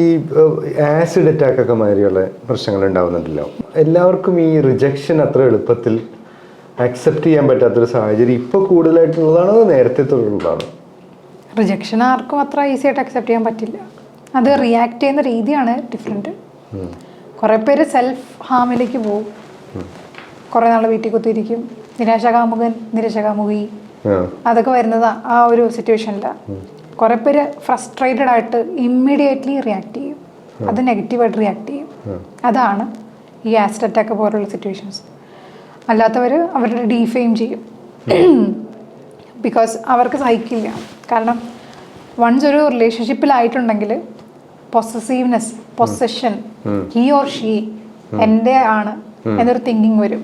ഈ acid attack ഒക്കെ മാതിരിയുള്ള പ്രശ്നങ്ങൾ ഉണ്ടാവുന്നുണ്ടല്ലോ എല്ലാവർക്കും ഈ റിജക്ഷൻ അത്ര എളുപ്പത്തിൽ അക്സെപ്റ്റ് ചെയ്യാൻ പറ്റാത്തൊരു സാഹചര്യം ഇപ്പോൾ കൂടുതലായിട്ടുള്ളതാണോ അതോ നേരത്തെ തൊട്ടുള്ളതാണോ റിജക്ഷൻ ആർക്കും അത്ര ഈസി ആയിട്ട് അക്സെപ്റ്റ് ചെയ്യാൻ പറ്റില്ല. അത് റിയാക്ട് ചെയ്യുന്ന രീതിയാണ് ഡിഫറെന്റ് കുറേ പേര് സെൽഫ് ഹാമിലേക്ക് പോകും. കുറേ നാൾ വീട്ടിൽ കുത്തിയിരിക്കും. നിരാശകാമുകൻ നിരാശകാമുകി. അതൊക്കെ വരുന്നത് ആ ഒരു സിറ്റുവേഷനിലാണ് കുറേ പേര് ഫ്രസ്ട്രേറ്റഡ് ആയിട്ട് ഇമ്മീഡിയറ്റ്ലി റിയാക്ട് ചെയ്യും. അത് നെഗറ്റീവായിട്ട് റിയാക്ട് ചെയ്യും. അതാണ് ഈ ആസിഡ് അറ്റാക്ക് പോലുള്ള സിറ്റുവേഷൻസ് അല്ലാത്തവർ അവരുടെ ഡീഫെയിം ചെയ്യും. ബിക്കോസ് അവർക്ക് സഹിക്കില്ല. കാരണം വൺസ് ഒരു റിലേഷൻഷിപ്പിലായിട്ടുണ്ടെങ്കിൽ possessiveness possession he or she എന്റെ ആണ് എന്നൊരു തിങ്കിങ് വരും.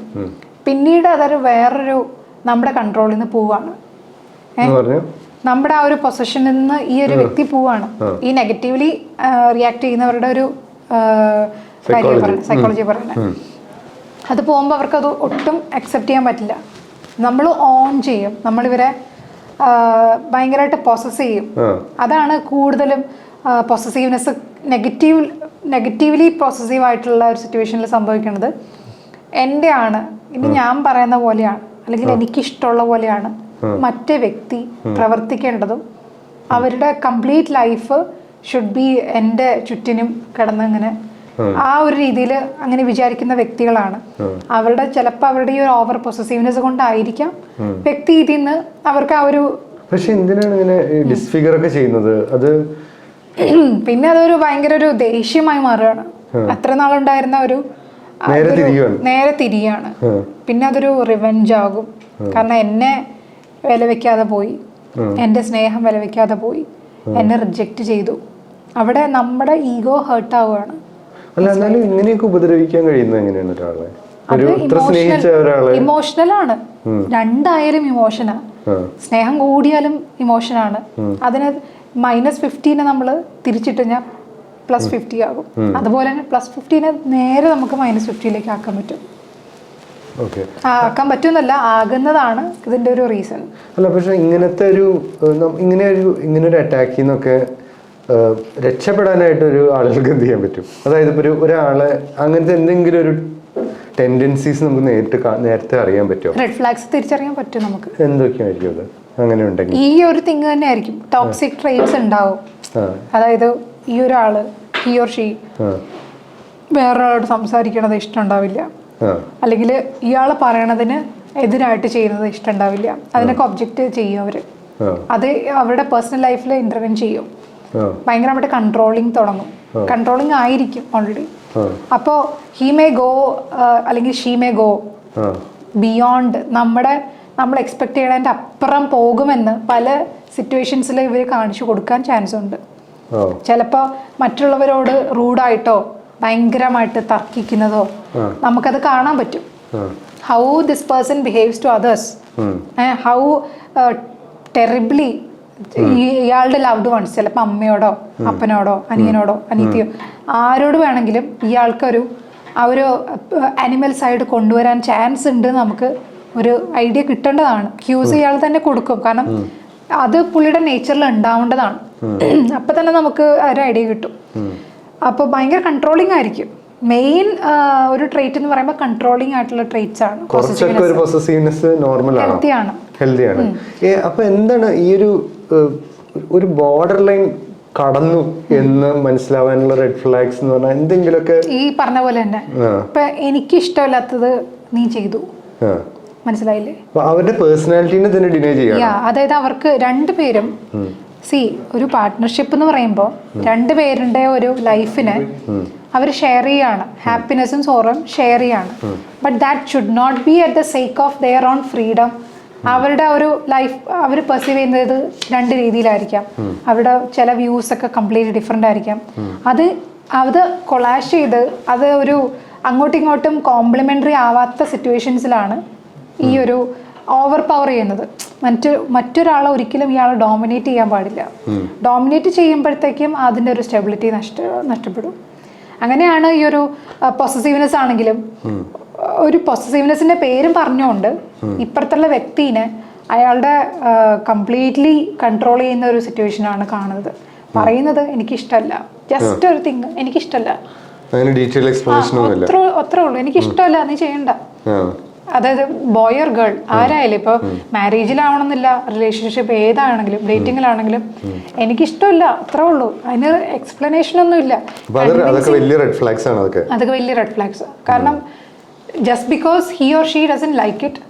പിന്നീട് അതൊരു വേറൊരു നമ്മുടെ കൺട്രോളിൽ നിന്ന് പോവാണ്. പറഞ്ഞു നമ്മുടെ ആ ഒരു പൊസിഷനിൽ നിന്ന് ഈ ഒരു വ്യക്തി പോവാണ്. ഈ നെഗറ്റീവ്ലി റിയാക്ട് ചെയ്യുന്നവരുടെ ഒരു സൈക്കോളജി പറയുന്നത് അത് പോകുമ്പോൾ അവർക്ക് അത് ഒട്ടും അക്സെപ്റ്റ് ചെയ്യാൻ പറ്റില്ല. നമ്മൾ ഓൺ ചെയ്യും. നമ്മളിവരെ ഭയങ്കരമായിട്ട് പൊസസ് ചെയ്യും. അതാണ് കൂടുതലും പൊസസീവ്നെസ് നെഗറ്റീവ് നെഗറ്റീവ്ലി പൊസസീവ് ആയിട്ടുള്ള ഒരു സിറ്റുവേഷനിൽ സംഭവിക്കുന്നത്. എന്റെ ആണ് ഇനി ഞാൻ പറയുന്ന പോലെയാണ്. അല്ലെങ്കിൽ എനിക്കിഷ്ടമുള്ള പോലെയാണ്. മറ്റേ വ്യക്തി പ്രവർത്തിക്കേണ്ടതും അവരുടെ കംപ്ലീറ്റ് ലൈഫ് ഷുഡ് ബി എന്റെ ചുറ്റിനും കിടന്ന് ഇങ്ങനെ ആ ഒരു രീതിയിൽ അങ്ങനെ വിചാരിക്കുന്ന വ്യക്തികളാണ്. അവരുടെ ചിലപ്പോൾ അവരുടെ ഈ ഒരു ഓവർ പൊസസീവ്നെസ് കൊണ്ടായിരിക്കാം വ്യക്തി ഇതിൽ നിന്ന് അവർക്ക് ആ ഒരു പക്ഷെ എന്തിനാണ് ഇങ്ങനെ ഡിസ്ഫിഗർ ഒക്കെ ചെയ്യുന്നത്? അത് പിന്നെ അതൊരു ഭയങ്കര ഒരു ദേഷ്യമായി മാറുകയാണ്. അത്ര നാളുണ്ടായിരുന്ന ഒരു നേരെ തിരിയാണ്. പിന്നെ അതൊരു റിവെഞ്ച് ആകും. കാരണം എന്നെ വില വെക്കാതെ പോയി. എന്റെ സ്നേഹം വില വെക്കാതെ പോയി. എന്നെ റിജക്റ്റ് ചെയ്തു. അവിടെ നമ്മുടെ ഈഗോ ഹേർട്ട് ആവുകയാണ്. അല്ല എന്നാലും ഇങ്ങനെയൊക്കെ ഉപദ്രവിക്കാൻ കഴിയുന്നത് എങ്ങനെയാണ് ഒരാളെ? ആണ്. രണ്ടായാലും ഇമോഷനാ സ്നേഹം കൂടിയാലും ഇമോഷനാണ് അതിന് മൈനസ് ഫിഫ്റ്റീനെ നമ്മൾ തിരിച്ചിട്ട് പ്ലസ് ഫിഫ്റ്റി ആകും. അതുപോലെ തന്നെ പ്ലസ് ഫിഫ്റ്റീനെ നേരെ നമുക്ക് മൈനസ് ഫിഫ്റ്റിയിലേക്ക് ആക്കാൻ പറ്റും. ആക്കാൻ പറ്റുന്നല്ല ആകുന്നതാണ് ഇതിന്റെ ഒരു റീസൺ അല്ല പക്ഷെ ഇങ്ങനത്തെ ഒരു ഇങ്ങനെ ഒരു ഇങ്ങനെ ഒരു അറ്റാക്കിൽ നിന്നൊക്കെ രക്ഷപ്പെടാനായിട്ട് ഒരു ആളുകൾക്ക് എന്ത് ചെയ്യാൻ പറ്റും? അതായത് ഇപ്പോൾ ഒരു ഒരാളെ അങ്ങനത്തെ എന്തെങ്കിലും ഒരു ടെൻഡൻസീസ് നമുക്ക് നേരിട്ട് നേരത്തെ അറിയാൻ പറ്റുമോ? റെഡ് ഫ്ലാഗ്സ് തിരിച്ചറിയാൻ പറ്റും നമുക്ക്. എന്തൊക്കെയായിരിക്കും അത്? അങ്ങനെ ഉണ്ടെങ്കിൽ. ഈ ഒരു തിങ് തന്നെ ആയിരിക്കും ടോക്സിക് ട്രെയിൻസ് ഉണ്ടാവും. അതായത് ഈ ഒരാൾ ഹി ഓർ ഷീ വേറൊരാളോട് സംസാരിക്കണത് ഇഷ്ടമുണ്ടാവില്ല ആ അല്ലെങ്കിൽ ഇയാൾ പറയണതിന് എതിരായിട്ട് ചെയ്യുന്നത് ഇഷ്ടമുണ്ടാവില്ല. അതിനൊക്കെ ഒബ്ജക്റ്റ് ചെയ്യും അവർ. അത് അവരുടെ പേഴ്സണൽ ലൈഫിൽ ഇന്റർവെൻ ചെയ്യും. ഭയങ്കരമായിട്ട് കൺട്രോളിങ് തുടങ്ങും. കൺട്രോളിങ് ആയിരിക്കും ഓൾറെഡി അപ്പോ അപ്പോൾ ഹി മേ ഗോ അല്ലെങ്കിൽ ഷീ മേ ഗോ ബിയോണ്ട് നമ്മുടെ നമ്മൾ എക്സ്പെക്ട് ചെയ്യണതിന്റെ അപ്പുറം പോകുമെന്ന് പല സിറ്റുവേഷൻസിൽ ഇവർ കാണിച്ചു കൊടുക്കാൻ ചാൻസ് ഉണ്ട്. ചിലപ്പോ ചിലപ്പോൾ മറ്റുള്ളവരോട് റൂഡായിട്ടോ ഭയങ്കരമായിട്ട് തർക്കിക്കുന്നതോ. നമുക്കത് കാണാൻ പറ്റും. How this person behaves to others how terribly ഇയാളുടെ ലവ്ഡ് വൺസ് ചിലപ്പോൾ അമ്മയോടോ അപ്പനോടോ അനിയനോടോ അനിയത്തിയോ ആരോട് വേണമെങ്കിലും ഇയാൾക്കൊരു ആ ഒരു അനിമൽ സൈഡ് കൊണ്ടുവരാൻ ചാൻസ് ഉണ്ട് നമുക്ക് ഒരു ഐഡിയ കിട്ടേണ്ടതാണ്. ക്യൂസ് ഇയാൾ തന്നെ കൊടുക്കും. കാരണം അത് പുള്ളിയുടെ നേച്ചറിൽ ഉണ്ടാവേണ്ടതാണ്. അപ്പൊ തന്നെ നമുക്ക് ഒരു ഐഡിയ കിട്ടും. അപ്പോൾ ഭയങ്കര കൺട്രോളിങ് ആയിരിക്കും. മെയിൻ ഒരു ട്രേറ്റ് എന്ന് പറയുമ്പോൾ കൺട്രോളിംഗ് ആയിട്ടുള്ള ട്രേറ്റ്സ് ആണ് കുറച്ചൊക്കെ ഒരു പൊസസീവ്നെസ് നോർമൽ ആണോ? ഹെൽത്തി ആണ്. ഹെൽത്തിയാണ് ഏ അപ്പൊ എന്താണ് ഈ ഒരു ഒരു ബോർഡർ ലൈൻ കടന്നു എന്ന് മനസ്സിലാവാനുള്ള റെഡ് ഫ്ലാഗ്സ് എന്ന് പറഞ്ഞാൽ എന്തെങ്കിലുമൊക്കെ? ഈ പറഞ്ഞ പോലെ തന്നെ. ഇപ്പൊ എനിക്ക് ഇഷ്ടമില്ലാത്തത് നീ ചെയ്തു. മനസ്സിലായില്ലേ? അവരുടെ പേഴ്സണാലിറ്റിനെ തന്നെ ഡിനൈ ചെയ്യാം അതായത് അവർക്ക് രണ്ടുപേരും സി ഒരു പാർട്ട്ണർഷിപ്പ് എന്ന് പറയുമ്പോൾ രണ്ടുപേരുടെ ഒരു ലൈഫിന് അവർ ഷെയർ ചെയ്യാണ്. ഹാപ്പിനെസ്സും സോറും ഷെയർ ചെയ്യാണ്. But that should not be at the sake of their own freedom അവരുടെ ഒരു ലൈഫ് അവർ പെർസീവ് ചെയ്യുന്നത് രണ്ട് രീതിയിലായിരിക്കാം. അവരുടെ ചില വ്യൂസ് ഒക്കെ കംപ്ലീറ്റ്ലി ഡിഫറെന്റ് ആയിരിക്കാം. അത് അത് കൊളാഷ് ചെയ്ത് അത് ഒരു അങ്ങോട്ടും ഇങ്ങോട്ടും കോംപ്ലിമെന്ററി ആവാത്ത സിറ്റുവേഷൻസിലാണ് ഈ ഒരു ഓവർ പവർ ചെയ്യുന്നത്. മറ്റു മറ്റൊരാളെ ഒരിക്കലും ഇയാളെ ഡോമിനേറ്റ് ചെയ്യാൻ പാടില്ല. ഡോമിനേറ്റ് ചെയ്യുമ്പോഴത്തേക്കും അതിന്റെ ഒരു സ്റ്റെബിലിറ്റി നഷ്ട നഷ്ടപ്പെടും. അങ്ങനെയാണ് ഈ ഒരു പൊസസീവ്നെസ് ആണെങ്കിലും ഒരു പൊസസീവ്നെസ്സിന്റെ പേരും പറഞ്ഞുകൊണ്ട് ഇപ്പുറത്തുള്ള വ്യക്തിനെ അയാളുടെ കംപ്ലീറ്റ്ലി കൺട്രോൾ ചെയ്യുന്ന ഒരു സിറ്റുവേഷനാണ് കാണുന്നത്. പറയുന്നത് എനിക്കിഷ്ടമല്ല ജസ്റ്റ് ഒരു തിങ് എനിക്കിഷ്ടമല്ല അത്ര ഉള്ളൂ. എനിക്കിഷ്ടമല്ല നീ ചെയ്യണ്ട. അതായത് ബോയ് ഓർ ഗേൾ ആരായാലും ഇപ്പോൾ മാരേജിലാവണമെന്നില്ല റിലേഷൻഷിപ്പ് ഏതാണെങ്കിലും ഡേറ്റിങ്ങിലാണെങ്കിലും എനിക്കിഷ്ടമില്ല അത്രേ ഉള്ളൂ. അതിന് എക്സ്പ്ലനേഷൻ ഒന്നും ഇല്ല അതൊക്കെ വലിയ റെഡ് ഫ്ലാഗ്സ് ആണ് അതൊക്കെ. അതൊക്കെ വലിയ റെഡ് ഫ്ലാഗ്സ് കാരണം just because he or she doesn't like it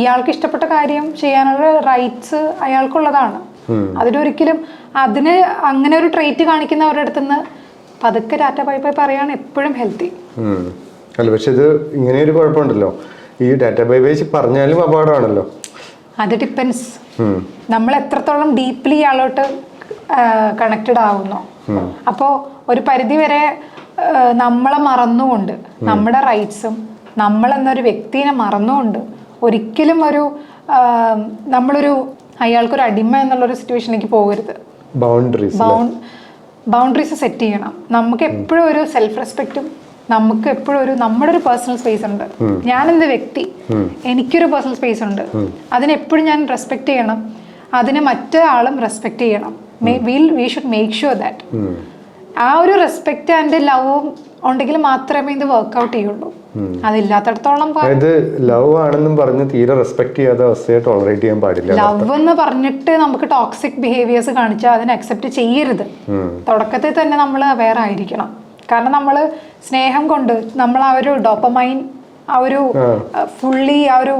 ഇയാൾക്ക് ഇഷ്ടപ്പെട്ട കാര്യം ചെയ്യാനുള്ള റൈറ്റ്സ് അയാൾക്കുള്ളതാണ്. അതിനൊരിക്കലും അതിന് അങ്ങനെ ഒരു ട്രേറ്റ് കാണിക്കുന്നവരുടെ അടുത്ത് നിന്ന് പതുക്കെ ടാറ്റ ബൈ പറയാണ് എപ്പോഴും ഹെൽത്തി അല്ല പക്ഷെ ഇത് ഇങ്ങനെ ഒരു കുഴപ്പമുണ്ടല്ലോ. ഈ ഡാറ്റ ബൈ ബൈ പറഞ്ഞാലും അപകടമാണല്ലോ. അത് ഡിപ്പെൻസ് നമ്മൾ എത്രത്തോളം ഡീപ്ലി ആളോട്ട് കണക്റ്റഡ് ആവുന്നു. അപ്പോ ഒരു പരിധി വരെ നമ്മളെ മറന്നുകൊണ്ട് നമ്മുടെ റൈറ്റ്സും നമ്മൾ എന്നൊരു വ്യക്തിനെ മറന്നുകൊണ്ട് ഒരിക്കലും ഒരു നമ്മളൊരു അയാൾക്കൊരു അടിമ എന്നുള്ളൊരു സിറ്റുവേഷനിലേക്ക് പോകരുത്. ബൗണ്ടറീസ് ബൗണ്ടറീസ് സെറ്റ് ചെയ്യണം. നമുക്ക് എപ്പോഴും ഒരു സെൽഫ് റെസ്പെക്റ്റും നമുക്ക് എപ്പോഴും ഒരു നമ്മുടെ ഒരു പേഴ്സണൽ സ്പേസ് ഉണ്ട്. ഞാൻ എന്ത് വ്യക്തി? എനിക്കൊരു പേഴ്സണൽ സ്പേസ് ഉണ്ട്. അതിനെപ്പോഴും ഞാൻ റെസ്പെക്ട് ചെയ്യണം. അതിനെ മറ്റൊരാളും റെസ്പെക്ട് ചെയ്യണം. Will we should make sure that ആ ഒരു റെസ്പെക്റ്റ് ആൻഡ് ലവും ഉണ്ടെങ്കിൽ മാത്രമേ ഇത് വർക്ക്ഔട്ട് ചെയ്യുള്ളൂ. അതില്ലാത്തടത്തോളം അതായത് ലവ് ആണെന്നും പറഞ്ഞ് തീരെ റെസ്പെക്ട് ചെയ്യാത്ത അവസ്ഥയെ ടോളറേറ്റ് ചെയ്യാൻ പാടില്ല ലവ് എന്ന് പറഞ്ഞിട്ട് നമുക്ക് ടോക്സിക് ബിഹേവിയേഴ്സ് കാണിച്ചാൽ അതിനെ അക്സെപ്റ്റ് ചെയ്യരുത്. തുടക്കത്തിൽ തന്നെ നമ്മൾ അവെയർ ആയിരിക്കണം. കാരണം നമ്മൾ സ്നേഹം കൊണ്ട് നമ്മൾ ആ ഒരു ഡോപ്പമൈൻ ആ ഒരു ഫുള്ളി ആ ഒരു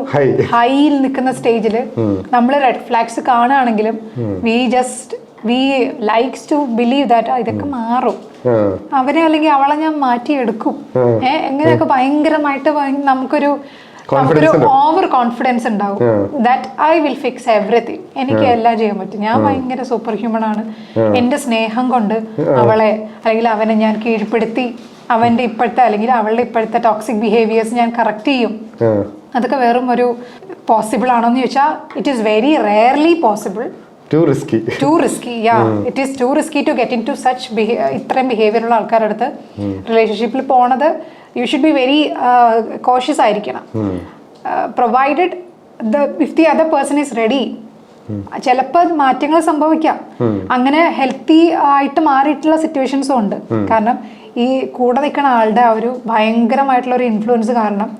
ഹൈയിൽ നിൽക്കുന്ന സ്റ്റേജിൽ നമ്മൾ red flags കാണുകയാണെങ്കിലും we just we likes to believe that ഇതൊക്കെ മാറും. അവനെ അല്ലെങ്കിൽ അവളെ ഞാൻ മാറ്റിയെടുക്കും. ഏഹ് എങ്ങനെയൊക്കെ ഭയങ്കരമായിട്ട് ഭയ- നമുക്കൊരു ഓവർ കോൺഫിഡൻസ് ഉണ്ടാവും. That I will fix everything എനിക്ക് എല്ലാം ചെയ്യാൻ പറ്റും. ഞാൻ ഭയങ്കര സൂപ്പർ ഹ്യൂമൻ ആണ് എന്റെ സ്നേഹം കൊണ്ട് അവളെ അല്ലെങ്കിൽ അവനെ ഞാൻ കീഴ്പ്പെടുത്തി അവന്റെ ഇപ്പോഴത്തെ അല്ലെങ്കിൽ അവളുടെ ഇപ്പോഴത്തെ ടോക്സിക് ബിഹേവിയേഴ്സ് ഞാൻ കറക്റ്റ് ചെയ്യും. അതൊക്കെ വെറും ഒരു പോസിബിൾ ആണോന്ന് ചോദിച്ചാൽ it is very rarely possible too risky too risky yeah it is too risky to get into such ഇത്രയും ബിഹേവിയർ ഉള്ള ആൾക്കാരുടെ അടുത്ത് റിലേഷൻഷിപ്പിൽ പോണത് you should be very cautious ആയിരിക്കണം. Provided the if the other person is ready ചിലപ്പോൾ മാറ്റങ്ങൾ സംഭവിക്കാം. അങ്ങനെ ഹെൽത്തി ആയിട്ട് മാറിയിട്ടുള്ള സിറ്റുവേഷൻസും ഉണ്ട്. കാരണം ഈ കൂടെ നിൽക്കുന്ന ആളുടെ ആ ഒരു ഭയങ്കരമായിട്ടുള്ള ഒരു ഇൻഫ്ലുവൻസ് കാരണം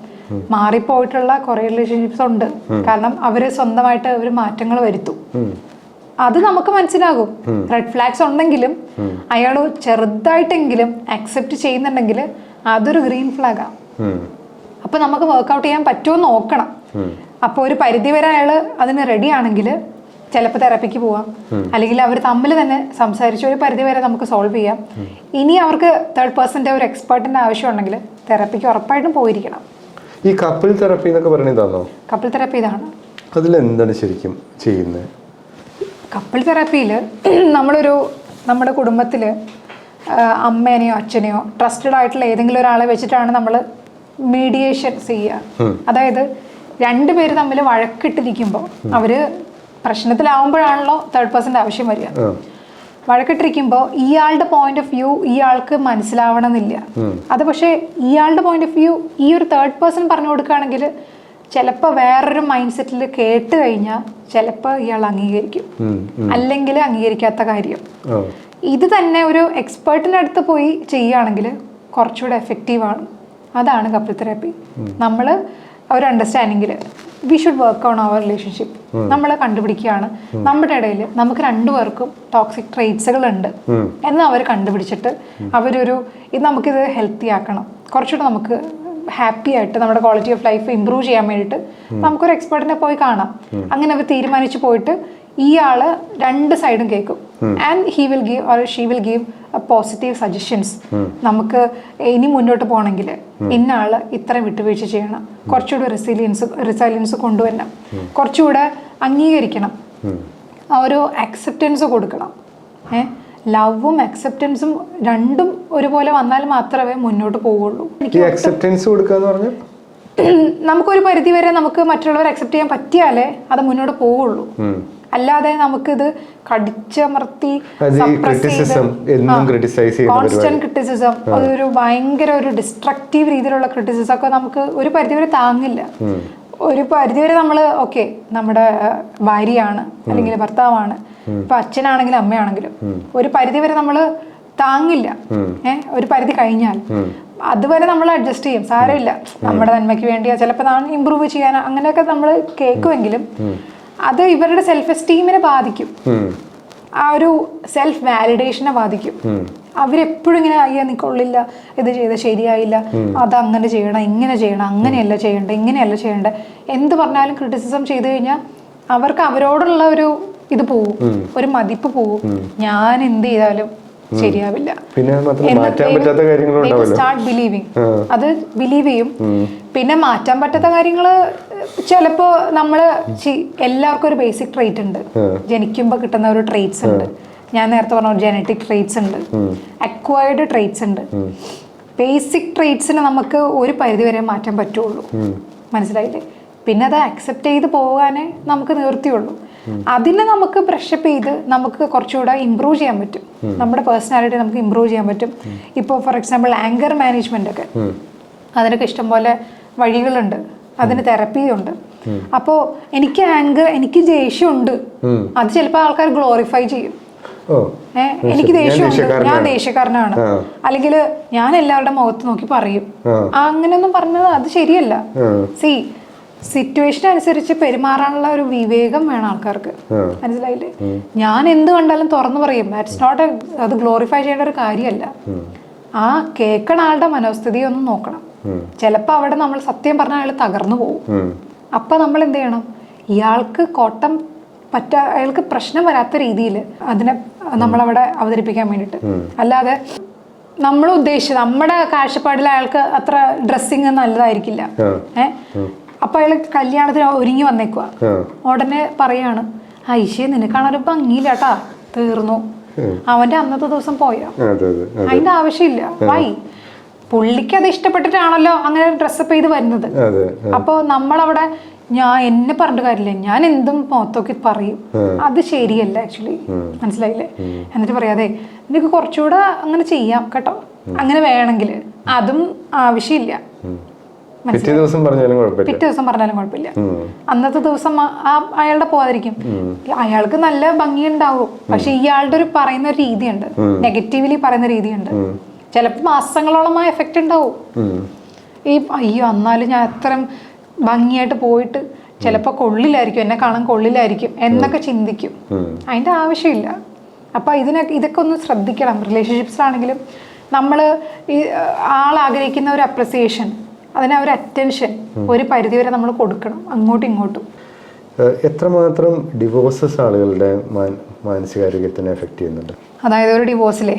മാറിപ്പോയിട്ടുള്ള കുറെ റിലേഷൻഷിപ്സ് ഉണ്ട്. കാരണം അവർ സ്വന്തമായിട്ട് ഒരു മാറ്റങ്ങൾ വരുത്തും. അത് നമുക്ക് മനസ്സിലാകും. റെഡ് ഫ്ലാഗ്സ് ഉണ്ടെങ്കിലും അയാൾ ചെറുതായിട്ടെങ്കിലും അക്സെപ്റ്റ് ചെയ്യുന്നുണ്ടെങ്കിൽ അതൊരു ഗ്രീൻ ഫ്ലാഗാണ് അപ്പൊ നമുക്ക് വർക്ക്ഔട്ട് ചെയ്യാൻ പറ്റുമോ നോക്കണം. അപ്പോൾ ഒരു പരിധി വരെ അയാൾ അതിന് റെഡി ആണെങ്കിൽ ചിലപ്പോൾ തെറപ്പിക്ക് പോവാം. അല്ലെങ്കിൽ അവർ തമ്മിൽ തന്നെ സംസാരിച്ച് ഒരു പരിധി വരെ നമുക്ക് സോൾവ് ചെയ്യാം. ഇനി അവർക്ക് തേർഡ് പേഴ്സന്റെ ഒരു എക്സ്പേർട്ടിന്റെ ആവശ്യമുണ്ടെങ്കിൽ തെറപ്പിക്ക് ഉറപ്പായിട്ടും പോയിരിക്കണം. ഈ കപ്പിൾ തെറപ്പി എന്നൊക്കെ പറയുന്നതാണോ കപ്പിൾ തെറപ്പി ഇതാണ്. അതിലെന്താണ് ശരിക്കും ചെയ്യുന്നത്? കപ്പിൾ തെറപ്പിയിൽ നമ്മളൊരു നമ്മുടെ കുടുംബത്തിൽ അമ്മേനെയോ അച്ഛനെയോ ട്രസ്റ്റഡ് ആയിട്ടുള്ള ഏതെങ്കിലും ഒരാളെ വെച്ചിട്ടാണ് നമ്മൾ മീഡിയേഷൻ ചെയ്യുക. അതായത് രണ്ടുപേര് തമ്മിൽ വഴക്കിട്ടിരിക്കുമ്പോൾ അവർ പ്രശ്നത്തിലാവുമ്പോഴാണല്ലോ തേർഡ് പേഴ്സന്റെ ആവശ്യം വരിക. വഴക്കിട്ടിരിക്കുമ്പോൾ ഇയാളുടെ പോയിന്റ് ഓഫ് വ്യൂ ഇയാൾക്ക് മനസ്സിലാവണമെന്നില്ല. അത് പക്ഷേ ഇയാളുടെ പോയിന്റ് ഓഫ് വ്യൂ ഈ ഒരു തേർഡ് പേഴ്സൺ പറഞ്ഞു കൊടുക്കുകയാണെങ്കിൽ ചിലപ്പോൾ വേറൊരു മൈൻഡ് സെറ്റിൽ കേട്ട് കഴിഞ്ഞാൽ ചിലപ്പോൾ ഇയാൾ അംഗീകരിക്കും. അല്ലെങ്കിൽ അംഗീകരിക്കാത്ത കാര്യം. ഇത് തന്നെ ഒരു എക്സ്പേർട്ടിന്റെ അടുത്ത് പോയി ചെയ്യുകയാണെങ്കിൽ കുറച്ചുകൂടെ എഫക്റ്റീവാണ് അതാണ് കപ്പിൾ തെറാപ്പി. നമ്മൾ ഒരു അണ്ടർസ്റ്റാൻഡിങ്ങിൽ we should work on our relationship നമ്മൾ കണ്ടുപിടിക്കുകയാണ്. നമ്മുടെ ഇടയിൽ നമുക്ക് രണ്ടുപേർക്കും ടോക്സിക് ട്രേറ്റ്സുകൾ ഉണ്ട്. എന്ന് അവർ കണ്ടുപിടിച്ചിട്ട് അവരൊരു ഇത് നമുക്കിത് ഹെൽത്തി ആക്കണം. കുറച്ചുകൂടെ നമുക്ക് ഹാപ്പി ആയിട്ട് നമ്മുടെ ക്വാളിറ്റി ഓഫ് ലൈഫ് ഇമ്പ്രൂവ് ചെയ്യാൻ വേണ്ടിയിട്ട് നമുക്കൊരു എക്സ്പേർട്ടിനെ പോയി കാണാം. അങ്ങനെ അവർ തീരുമാനിച്ചു പോയിട്ട് ഇയാൾ രണ്ട് സൈഡും കേൾക്കും. And he will give or she will give positive suggestions നമുക്ക് ഇനി മുന്നോട്ട് പോകണമെങ്കിൽ ഇന്ന ആൾ ഇത്ര വിട്ടുവീഴ്ച ചെയ്യണം. കുറച്ചുകൂടെ റെസിലിയൻസ് റിസൈലിയൻസ് കൊണ്ടുവരണം. കുറച്ചുകൂടെ അംഗീകരിക്കണം. ഓരോ അക്സെപ്റ്റൻസ് കൊടുക്കണം. ഏ? ലവും അക്സെപ്റ്റൻസും രണ്ടും ഒരുപോലെ വന്നാൽ മാത്രമേ മുന്നോട്ട് പോവുള്ളൂ. അക്സെപ്റ്റൻസ് കൊടുക്കാന്ന് പറഞ്ഞാൽ? നമുക്കൊരു പരിധി വരെ നമുക്ക് മറ്റുള്ളവരെ അക്സെപ്റ്റ് ചെയ്യാൻ പറ്റിയാലേ അത് മുന്നോട്ട് പോവുള്ളൂ. അല്ലാതെ നമുക്കിത് കടിച്ചമർത്തി കോൺസ്റ്റന്റ് ക്രിറ്റിസിസം അതൊരു ഭയങ്കര ഒരു ഡിസ്ട്രക്റ്റീവ് രീതിയിലുള്ള ക്രിറ്റിസിസം ഒക്കെ നമുക്ക് ഒരു പരിധിവരെ താങ്ങില്ല. ഒരു പരിധിവരെ നമ്മൾ ഓക്കെ നമ്മുടെ ഭാര്യയാണ് അല്ലെങ്കിൽ ഭർത്താവാണ് ഇപ്പൊ അച്ഛനാണെങ്കിലും അമ്മയാണെങ്കിലും ഒരു പരിധിവരെ നമ്മൾ താങ്ങില്ല. ഏഹ് ഒരു പരിധി കഴിഞ്ഞാൽ. അതുവരെ നമ്മൾ അഡ്ജസ്റ്റ് ചെയ്യും സാരമില്ല. നമ്മുടെ നന്മയ്ക്ക് വേണ്ടിയാ ചിലപ്പോൾ ഇമ്പ്രൂവ് ചെയ്യാൻ അങ്ങനെയൊക്കെ നമ്മൾ കേൾക്കുമെങ്കിലും അത് ഇവരുടെ സെൽഫ് എസ്റ്റീമിനെ ബാധിക്കും ആ ഒരു സെൽഫ് വാലിഡേഷനെ ബാധിക്കും അവരെപ്പോഴും ഇങ്ങനെ അയ്യാ നിക്കൊള്ളില്ല കൊള്ളില്ല. ഇത് ചെയ്ത ശരിയായില്ല. അത് അങ്ങനെ ചെയ്യണം ഇങ്ങനെ ചെയ്യണം അങ്ങനെയല്ല ചെയ്യണ്ട ഇങ്ങനെയല്ല ചെയ്യണ്ട. എന്ത് പറഞ്ഞാലും ക്രിറ്റിസിസം ചെയ്തു കഴിഞ്ഞാൽ അവർക്ക് അവരോടുള്ള ഒരു ഇത് പോവും. ഒരു മതിപ്പ് പോവും. ഞാൻ എന്ത് ചെയ്താലും ശരിയാവില്ല. പിന്നെ മാറ്റാൻ പറ്റാത്ത കാര്യങ്ങളുണ്ടാവില്ല സ്റ്റാർട്ട് ബിലീവിങ് അത് ബിലീവ് ചെയ്യും. പിന്നെ മാറ്റാൻ പറ്റാത്ത കാര്യങ്ങൾ ചിലപ്പോ നമ്മൾ എല്ലാവർക്കും ഒരു ബേസിക് ട്രേറ്റ് ഉണ്ട്. ജനിക്കുമ്പോൾ കിട്ടുന്ന ഒരു ട്രേറ്റ്സ് ഉണ്ട്. ഞാൻ നേരത്തെ പറഞ്ഞ ജനറ്റിക് ട്രേറ്റ്സ് ഉണ്ട്. അക്വയർഡ് ട്രേറ്റ്സ് ഉണ്ട്. ബേസിക് ട്രേറ്റ്സിന് നമുക്ക് ഒരു പരിധി വരെ മാറ്റാൻ പറ്റുള്ളൂ. മനസ്സിലായില്ലേ? പിന്നെ അത് അക്സെപ്റ്റ് ചെയ്ത് പോകാനേ നമുക്ക് നിവൃത്തിയുള്ളൂ. അതിനെ നമുക്ക് ബ്രഷപ്പ് ചെയ്ത് നമുക്ക് കുറച്ചുകൂടെ ഇമ്പ്രൂവ് ചെയ്യാൻ പറ്റും. നമ്മുടെ പേഴ്സണാലിറ്റി നമുക്ക് ഇമ്പ്രൂവ് ചെയ്യാൻ പറ്റും. ഇപ്പോൾ ഫോർ എക്സാമ്പിൾ ആങ്കർ മാനേജ്മെന്റ് ഒക്കെ. അതിനൊക്കെ ഇഷ്ടംപോലെ വഴികളുണ്ട്. അതിന് തെറപ്പിയുണ്ട് അപ്പോ എനിക്ക് ആങ്കർ എനിക്ക് ദേഷ്യമുണ്ട്. അത് ചിലപ്പോൾ ആൾക്കാർ ഗ്ലോറിഫൈ ചെയ്യും. എനിക്ക് ദേഷ്യമുണ്ട്. ഞാൻ ദേഷ്യക്കാരനാണ്. അല്ലെങ്കിൽ ഞാൻ എല്ലാവരുടെ മുഖത്ത് നോക്കി പറയും. അങ്ങനെയൊന്നും പറഞ്ഞത് അത് ശരിയല്ല. സി സിറ്റുവേഷൻ അനുസരിച്ച് പെരുമാറാനുള്ള ഒരു വിവേകം വേണം ആൾക്കാർക്ക്. മനസ്സിലായില്ലേ? ഞാൻ എന്ത് കണ്ടാലും തുറന്നു പറയും. ദാറ്റ്സ് നോട്ട് എ അത് ഗ്ലോറിഫൈ ചെയ്യേണ്ട ഒരു കാര്യമല്ല. ആ കേൾക്കണ ആളുടെ മനോസ്ഥിതി ഒന്ന് നോക്കണം. ചിലപ്പോൾ അവിടെ നമ്മൾ സത്യം പറഞ്ഞാൽ അയാൾ തകർന്നു പോകും. അപ്പൊ നമ്മൾ എന്ത് ചെയ്യണം? ഇയാൾക്ക് കോട്ടം പറ്റ അയാൾക്ക് പ്രശ്നം വരാത്ത രീതിയിൽ അതിനെ നമ്മളവിടെ അവതരിപ്പിക്കാൻ വേണ്ടിയിട്ട്. അല്ലാതെ നമ്മൾ ഉദ്ദേശിച്ചത് നമ്മുടെ കാഴ്ചപ്പാടിൽ അയാൾക്ക് അത്ര ഡ്രസ്സിങ് നല്ലതായിരിക്കില്ല. ഏ? അപ്പൊ അയാൾ കല്യാണത്തിന് ഒരുങ്ങി വന്നേക്കുക ഉടനെ പറയാണ് ഐശ്യ നിനക്കാണൊരു ഭംഗിയില്ലാട്ടാ. തീർന്നു. അവന്റെ അന്നത്തെ ദിവസം പോയാ? അതെ അതെ അതെ. അതിന്റെ ആവശ്യമില്ല. വൈ പുള്ളിക്ക് അത് ഇഷ്ടപ്പെട്ടിട്ടാണല്ലോ അങ്ങനെ ഡ്രസ്സപ്പ് ചെയ്ത് വരുന്നത്. അപ്പൊ അപ്പോൾ നമ്മളവിടെ ഞാൻ എന്നെ പറഞ്ഞിട്ട് കാര്യമില്ല. ഞാൻ എന്തും മോത്തോക്കി പറയും. അത് ശരിയല്ല ആക്ച്വലി മനസ്സിലായില്ലേ? എന്നിട്ട് പറയാതെ നിനക്ക് കുറച്ചുകൂടെ അങ്ങനെ ചെയ്യാം കേട്ടോ. അങ്ങനെ വേണമെങ്കിൽ അതും ആവശ്യമില്ല. പിറ്റേ ദിവസം പറഞ്ഞാലും കുഴപ്പമില്ല. പിറ്റേ ദിവസം പറഞ്ഞാലും കുഴപ്പമില്ല. അന്നത്തെ ദിവസം അയാളുടെ പോവാതിരിക്കും. അയാൾക്ക് നല്ല ഭംഗിയുണ്ടാവും. പക്ഷെ ഇയാളുടെ ഒരു പറയുന്ന രീതിയുണ്ട്. നെഗറ്റീവ്ലി പറയുന്ന രീതിയുണ്ട്. ചിലപ്പോൾ മാസങ്ങളോളം ആ എഫക്റ്റ് ഉണ്ടാവും. ഈ അയ്യോ എന്നാലും ഞാൻ അത്രയും ഭംഗിയായിട്ട് പോയിട്ട് ചിലപ്പോൾ കൊള്ളിലായിരിക്കും എന്നെ കാണാൻ കൊള്ളിലായിരിക്കും എന്നൊക്കെ ചിന്തിക്കും. അതിന്റെ ആവശ്യമില്ല. അപ്പം ഇതിനൊക്കെ ഇതൊക്കെ ഒന്ന് ശ്രദ്ധിക്കണം. റിലേഷൻഷിപ്സിലാണെങ്കിലും നമ്മൾ ഈ ആൾ ആഗ്രഹിക്കുന്ന ഒരു അപ്രിസിയേഷൻ അതിന് ഒരു അറ്റൻഷൻ ഒരു പരിധിവരെ നമ്മൾ കൊടുക്കണം അങ്ങോട്ടും ഇങ്ങോട്ടും. എത്രമാത്രം ഡിവോഴ്സസ് ആളുകളുടെ മാനസികാരോഗ്യത്തിനെ എഫക്ട് ചെയ്യുന്നുണ്ട്. അതായത് ഒരു ഡിവോഴ്സിലെ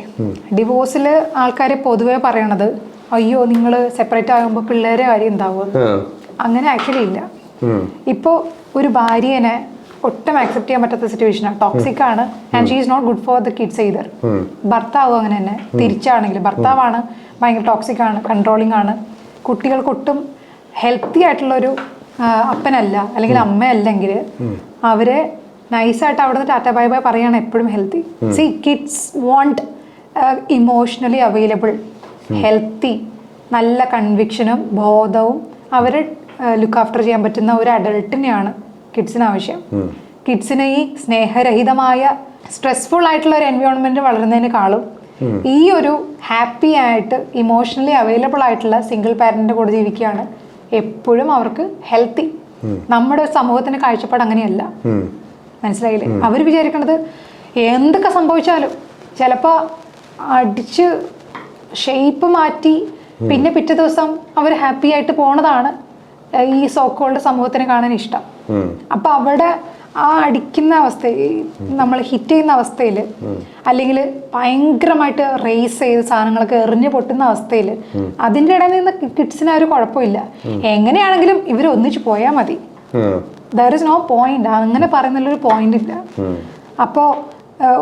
ഡിവോഴ്സിൽ ആൾക്കാർ പൊതുവെ പറയണത് അയ്യോ നിങ്ങൾ സെപ്പറേറ്റ് ആകുമ്പോൾ പിള്ളേരെ കാര്യം ഉണ്ടാവും അങ്ങനെ ആക്ച്വലി ഇല്ല. ഇപ്പോൾ ഒരു ഭാര്യനെ ഒട്ടും ആക്സെപ്റ്റ് ചെയ്യാൻ പറ്റാത്ത സിറ്റുവേഷനാണ് ടോക്സിക് ആണ് and she is not good for the kids either ഭർത്താവ് അങ്ങനെ തന്നെ. തിരിച്ചാണെങ്കിൽ ഭർത്താവാണ് ഭയങ്കര ടോക്സിക് ആണ് കൺട്രോളിങ് ആണ്. കുട്ടികൾക്കൊട്ടും ഹെൽത്തി ആയിട്ടുള്ളൊരു അപ്പനല്ല അല്ലെങ്കിൽ അമ്മയല്ലെങ്കിൽ അവരെ നൈസായിട്ട് അവിടെ നിന്ന് ടാറ്റ ബൈ ബൈ പറയാണ് എപ്പോഴും healthy. See kids won't emotionally available healthy നല്ല കൺവിക്ഷനും ബോധവും അവരെ ലുക്ക് ആഫ്റ്റർ ചെയ്യാൻ പറ്റുന്ന ഒരു അഡൾട്ടിനെയാണ് കിഡ്സിന് ആവശ്യം. കിഡ്സിന് ഈ സ്നേഹരഹിതമായ സ്ട്രെസ്ഫുൾ ആയിട്ടുള്ള ഒരു എൻവയോൺമെന്റ് വളരുന്നതിനേക്കാളും ഈ ഒരു ഹാപ്പി ആയിട്ട് ഇമോഷണലി അവൈലബിൾ ആയിട്ടുള്ള സിംഗിൾ പാരന്റിന്റെ കൂടെ ജീവിക്കുകയാണ് എപ്പോഴും അവർക്ക് ഹെൽത്തി നമ്മുടെ സമൂഹത്തിന്റെ കാഴ്ചപ്പാട് അങ്ങനെയല്ല. മനസ്സിലായില്ലേ? അവർ വിചാരിക്കണത് എന്തൊക്കെ സംഭവിച്ചാലും ചിലപ്പോൾ അടിച്ച് ഷേപ്പ് മാറ്റി പിന്നെ പിറ്റേ ദിവസം അവർ ഹാപ്പി ആയിട്ട് പോണതാണ് ഈ സോക്കോളുടെ സമൂഹത്തിന് കാണാൻ ഇഷ്ടം. അപ്പൊ അവിടെ ആ അടിക്കുന്ന അവസ്ഥ നമ്മൾ ഹിറ്റ് ചെയ്യുന്ന അവസ്ഥയിൽ അല്ലെങ്കിൽ ഭയങ്കരമായിട്ട് റേസ് ചെയ്ത് സാധനങ്ങളൊക്കെ എറിഞ്ഞു പൊട്ടുന്ന അവസ്ഥയിൽ അതിന്റെ ഇടയിൽ നിന്ന് കിഡ്സിന് ആ ഒരു കുഴപ്പമില്ല. എങ്ങനെയാണെങ്കിലും ഇവർ ഒന്നിച്ചു പോയാൽ മതി. ദർ ഇസ് നോ പോയിന്റ് അങ്ങനെ പറയുന്നതിലൊരു പോയിന്റ് ഇല്ല. അപ്പോൾ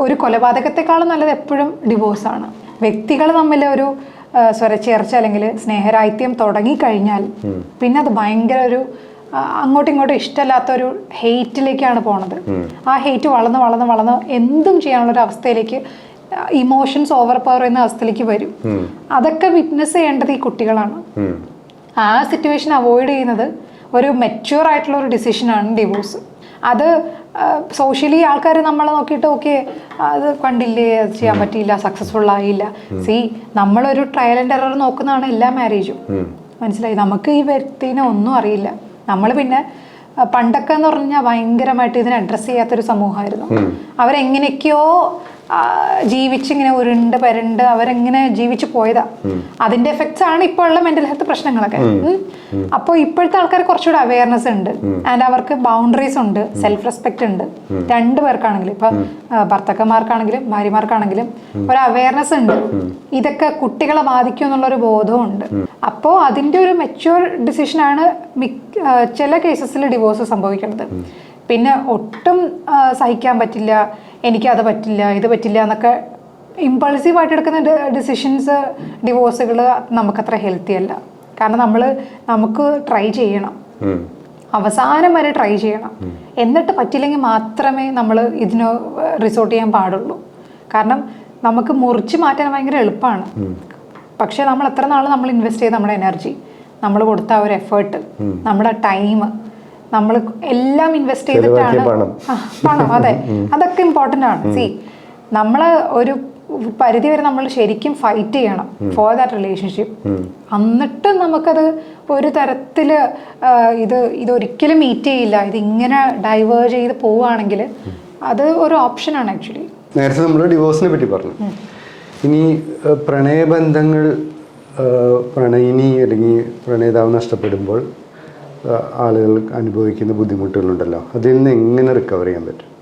ഒരു കൊലപാതകത്തെക്കാളും നല്ലത് എപ്പോഴും ഡിവോഴ്സാണ് വ്യക്തികൾ തമ്മിൽ ഒരു സ്വരച്ചേർച്ച അല്ലെങ്കിൽ സ്നേഹരാഹിത്യം തുടങ്ങിക്കഴിഞ്ഞാൽ പിന്നെ അത് ഭയങ്കര ഒരു അങ്ങോട്ടും ഇങ്ങോട്ടും ഇഷ്ടമല്ലാത്ത ഒരു ഹെയ്റ്റിലേക്കാണ് പോണത് ആ ഹെയ്റ്റ് വളർന്ന് വളർന്ന് വളർന്ന് എന്തും ചെയ്യാനുള്ള ഒരു അവസ്ഥയിലേക്ക് ഇമോഷൻസ് ഓവർ പവർ എന്ന അവസ്ഥയിലേക്ക് വരും. അതൊക്കെ വിറ്റ്നസ് ചെയ്യേണ്ടത് ഈ കുട്ടികളാണ്. ആ സിറ്റുവേഷൻ അവോയ്ഡ് ചെയ്യുന്നത് ഒരു മെച്യൂർ ആയിട്ടുള്ള ഒരു ഡിസിഷനാണ് ഡിവോഴ്സ് അത് സോഷ്യലി ആൾക്കാർ നമ്മളെ നോക്കിയിട്ട് ഓക്കെ അത് കണ്ടില്ലേ അത് ചെയ്യാൻ പറ്റിയില്ല സക്സസ്ഫുൾ ആയില്ല. സി നമ്മളൊരു ട്രയൽ ആൻഡ് എറർ നോക്കുന്നതാണ് എല്ലാ മാരേജും മനസ്സിലായി? നമുക്ക് ഈ വ്യക്തിനെ ഒന്നും അറിയില്ല. നമ്മൾ പിന്നെ പണ്ടൊക്കെ എന്ന് പറഞ്ഞാൽ ഭയങ്കരമായിട്ട് ഇതിനെ അഡ്രസ്സ് ചെയ്യാത്തൊരു സമൂഹമായിരുന്നു. അവരെങ്ങനെയൊക്കെയോ ജീവിച്ചിങ്ങനെ ഉരുണ്ട് പരുണ്ട് അവരെങ്ങനെ ജീവിച്ചു പോയതാ. അതിന്റെ എഫക്ട്സ് ആണ് ഇപ്പോൾ ഉള്ള മെന്റൽ ഹെൽത്ത് പ്രശ്നങ്ങളൊക്കെ. അപ്പോൾ ഇപ്പോഴത്തെ ആൾക്കാർ കുറച്ചുകൂടെ അവയർനെസ് ഉണ്ട്. ആൻഡ് അവർക്ക് ബൗണ്ടറീസ് ഉണ്ട് സെൽഫ് റെസ്പെക്ട് ഉണ്ട്. രണ്ടു പേർക്കാണെങ്കിലും ഇപ്പൊ ഭർത്താക്കന്മാർക്കാണെങ്കിലും ഭാര്യമാർക്കാണെങ്കിലും ഒരു അവയർനെസ് ഉണ്ട്. ഇതൊക്കെ കുട്ടികളെ ബാധിക്കും എന്നുള്ളൊരു ബോധവും ഉണ്ട്. അപ്പോൾ അതിന്റെ ഒരു മെച്യൂർ ഡിസിഷനാണ് മിക്ക ചില കേസസിൽ ഡിവോഴ്സ് സംഭവിക്കുന്നത്. പിന്നെ ഒട്ടും സഹിക്കാൻ പറ്റില്ല എനിക്കത് പറ്റില്ല ഇത് പറ്റില്ല എന്നൊക്കെ ഇമ്പൾസീവ് ആയിട്ട് എടുക്കുന്ന ഡിസിഷൻസ് ഡിവോഴ്സുകൾ നമുക്കത്ര ഹെൽത്തി അല്ല. കാരണം നമ്മൾ നമുക്ക് ട്രൈ ചെയ്യണം. അവസാനം വരെ ട്രൈ ചെയ്യണം. എന്നിട്ട് പറ്റില്ലെങ്കിൽ മാത്രമേ നമ്മൾ ഇതിന് റിസോർട്ട് ചെയ്യാൻ പാടുള്ളൂ. കാരണം നമുക്ക് മുറിച്ച് മാറ്റാൻ ഭയങ്കര എളുപ്പമാണ്. പക്ഷെ നമ്മൾ എത്ര നാൾ നമ്മൾ ഇൻവെസ്റ്റ് ചെയ്ത് നമ്മുടെ എനർജി നമ്മൾ കൊടുത്ത ആ ഒരു എഫേർട്ട് നമ്മുടെ ടൈം നമ്മൾ എല്ലാം ഇൻവെസ്റ്റ് ചെയ്തിട്ടാണ്. പണം. അതെ. അതൊക്കെ ഇമ്പോർട്ടന്റ് ആണ്. സി നമ്മൾ ഒരു പരിധി വരെ നമ്മൾ ശരിക്കും ഫൈറ്റ് ചെയ്യണം ഫോർ ദാറ്റ് റിലേഷൻഷിപ്പ് എന്നിട്ട് നമുക്കത് ഒരു തരത്തിൽ ഇത് ഇതൊരിക്കലും മീറ്റ് ചെയ്യില്ല. ഇത് ഇങ്ങനെ ഡൈവേർജ് ചെയ്ത് പോവുകയാണെങ്കിൽ അത് ഒരു ഓപ്ഷനാണ് ആക്ച്വലി നേരത്തെ നമ്മൾ ഡിവോഴ്സിനെ പറ്റി പറഞ്ഞു. ഇനി പ്രണയബന്ധങ്ങൾ പ്രണയിനി അല്ലെങ്കിൽ പ്രണയിതാവ് നഷ്ടപ്പെടുമ്പോൾ ആളുകൾ അനുഭവിക്കുന്ന ബുദ്ധിമുട്ടുകളുണ്ടല്ലോ. അതിൽ നിന്ന് എങ്ങനെ റിക്കവർ ചെയ്യാൻ പറ്റും?